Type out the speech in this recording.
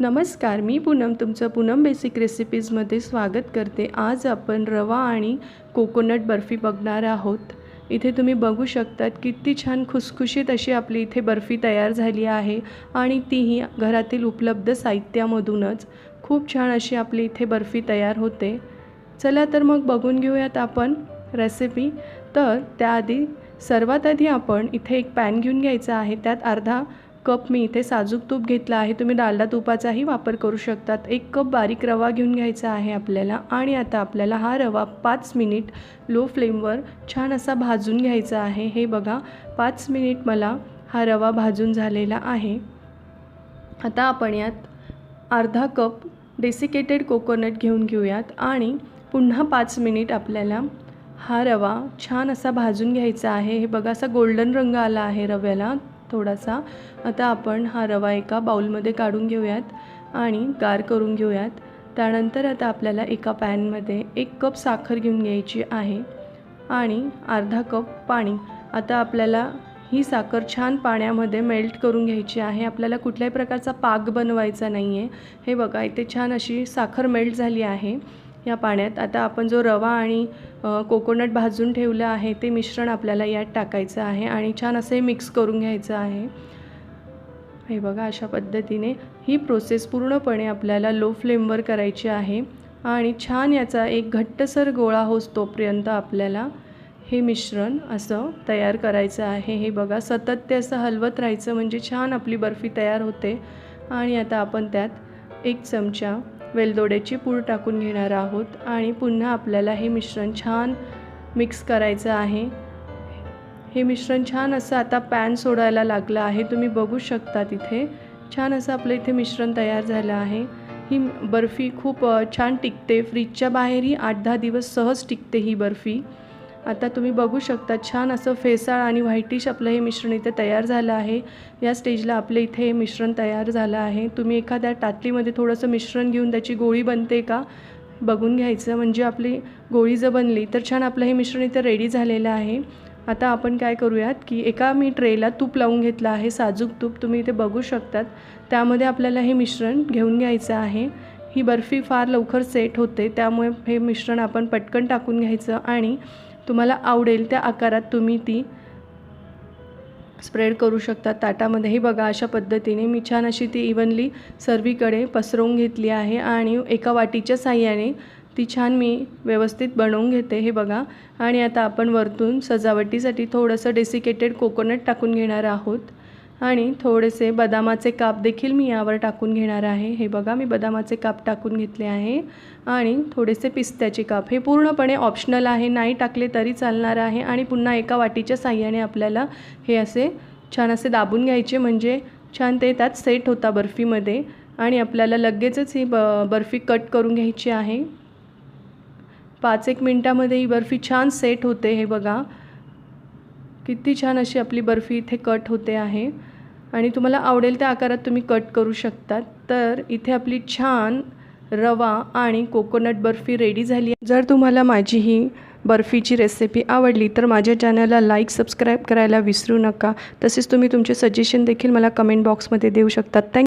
नमस्कार मी पूनम तुमचं पूनम बेसिक रेसिपीजमध्ये स्वागत करते. आज आपण रवा आणि कोकोनट बर्फी बघणार आहोत. इथे तुम्ही बघू शकतात किती छान खुसखुशीत अशी आपली इथे बर्फी तयार झाली आहे आणि तीही घरातील उपलब्ध साहित्यामधूनच. खूप छान अशी आपली इथे बर्फी तयार होते. चला तर मग बघून घेऊयात आपण रेसिपी तर त्याआधी सर्वात आधी आपण इथे एक पॅन घेऊन घ्यायचा आहे. त्यात अर्धा कप मी इथे साजूक तूप घेतलं आहे. तुम्ही डालडा तुपाचाही वापर करू शकतात. एक कप बारीक रवा घेऊन घ्यायचा आहे आपल्याला आणि आता आपल्याला हा रवा पाच मिनिट लो फ्लेमवर छान असा भाजून घ्यायचा आहे. हे बघा पाच मिनिट मला हा रवा भाजून झालेला आहे. आता आपण यात अर्धा कप डेसिकेटेड कोकोनट घेऊन घेऊयात आणि पुन्हा पाच मिनिट आपल्याला हा रवा छान असा भाजून घ्यायचा आहे. हे बघा असा गोल्डन रंग आला आहे रव्याला. थोडासा. आता आपण हा रवा एका बाउलमध्ये काढून घेऊयात आणि गार करून घेऊयात. त्यानंतर आता आपल्याला एका पॅनमध्ये एक कप साखर घेऊन घ्यायची आहे आणि अर्धा कप पाणी. आता आपल्याला ही साखर छान पाण्यामध्ये मेल्ट करून घ्यायची आहे. आपल्याला कुठल्याही प्रकारचा पाक बनवायचा नाही आहे हे बघा इथे छान अशी साखर मेल्ट झाली आहे. या पाण्यात. आता आपण जो रवा आणि कोकोनट भाजून ठेवलं आहे ते मिश्रण आपल्याला यात टाकायचं आहे आणि छान असे मिक्स करून घ्यायचं आहे. हे बघा अशा पद्धतीने ही प्रोसेस पूर्णपणे आपल्याला लो फ्लेमवर करायची आहे आणि छान याचा एक घट्टसर गोळा होस तोपर्यंत आपल्याला हे मिश्रण असं तयार करायचं आहे. हे बघा सतत ते असं हलवत राहायचं म्हणजे छान आपली बर्फी तयार होते आणि आता आपण त्यात एक चमचा वेलदोड्याची पूड टाकून घेणार आहोत आणि पुन्हा आपल्याला हे मिश्रण छान मिक्स करायचं आहे. हे मिश्रण छान असं आता पॅन सोडायला लागलं आहे. तुम्ही बघू शकता तिथे. छान असं आपलं इथे मिश्रण तयार झालं आहे. ही बर्फी खूप छान टिकते. फ्रीजच्या बाहेरही आठ दहा दिवस सहज टिकते ही बर्फी. आता तुम्ही बघू शकता छान असं फेसाळ आणि व्हाईटिश आपलं हे मिश्रण इथे तयार झालं आहे. या स्टेजला आपलं इथे हे मिश्रण तयार झालं आहे. तुम्ही एखाद्या टाटलीमध्ये थोडंसं मिश्रण घेऊन त्याची गोळी बनते का? बघून घ्यायचं. म्हणजे आपली गोळी जर बनली तर छान आपलं हे मिश्रण इथे रेडी झालेलं आहे. आता आपण काय करूयात की एका मी ट्रेला तूप लावून घेतलं आहे साजूक तूप. तुम्ही इथे बघू शकतात. त्यामध्ये आपल्याला हे मिश्रण घेऊन घ्यायचं आहे. ही बर्फी फार लवकर सेट होते. त्यामुळे हे मिश्रण आपण पटकन टाकून घ्यायचं आणि तुम्हाला आवडेल त्या आकारात तुम्ही ती स्प्रेड करू शकता. ताटामध्ये हे बघा अशा पद्धतीने मी छान अशी ती इवनली सर्वीकडे पसरवून घेतली आहे आणि एका वाटीच्या साह्याने ती छान मी व्यवस्थित बनवून घेते हे बघा. आणि आता आपण वरतून सजावटीसाठी थोडंसं डेसिकेटेड कोकोनट टाकून घेणार आहोत. आणि थोडेसे बदामाचे काप देखील मी यावर टाकून घेणार आहे. हे बघा मी बदामाचे काप टाकून घेतले आहे. आणि थोडेसे पिस्त्याचे काप. हे पूर्णपणे ऑप्शनल आहे. नाही टाकले तरी चालणार आहे. आणि पुन्हा एका वाटीच्या साह्याने आपल्याला हे असे छान असे दाबून घ्यायचे. म्हणजे छान ते त्यात सेट होता बर्फीमध्ये. आणि आपल्याला लगेचच ही ब बर्फी कट करून घ्यायची आहे. पाच एक मिनटामध्ये ही बर्फी छान सेट होते. हे बघा किती छान अशी आपली बर्फी इथे कट होते आहे. आणि तुम्हाला आवडेल त्या आकारात तुम्ही कट करू शकतात. तर इथे आपली छान रवा आणि कोकोनट बर्फी रेडी झाली जर तुम्हाला माझी ही बर्फीची रेसिपी आवडली तर माझ्या चॅनलला लाईक सबस्क्राईब करायला विसरू नका. तसेच तुम्ही तुमचे सजेशन देखील मला कमेंट बॉक्समध्ये देऊ शकतात. थँक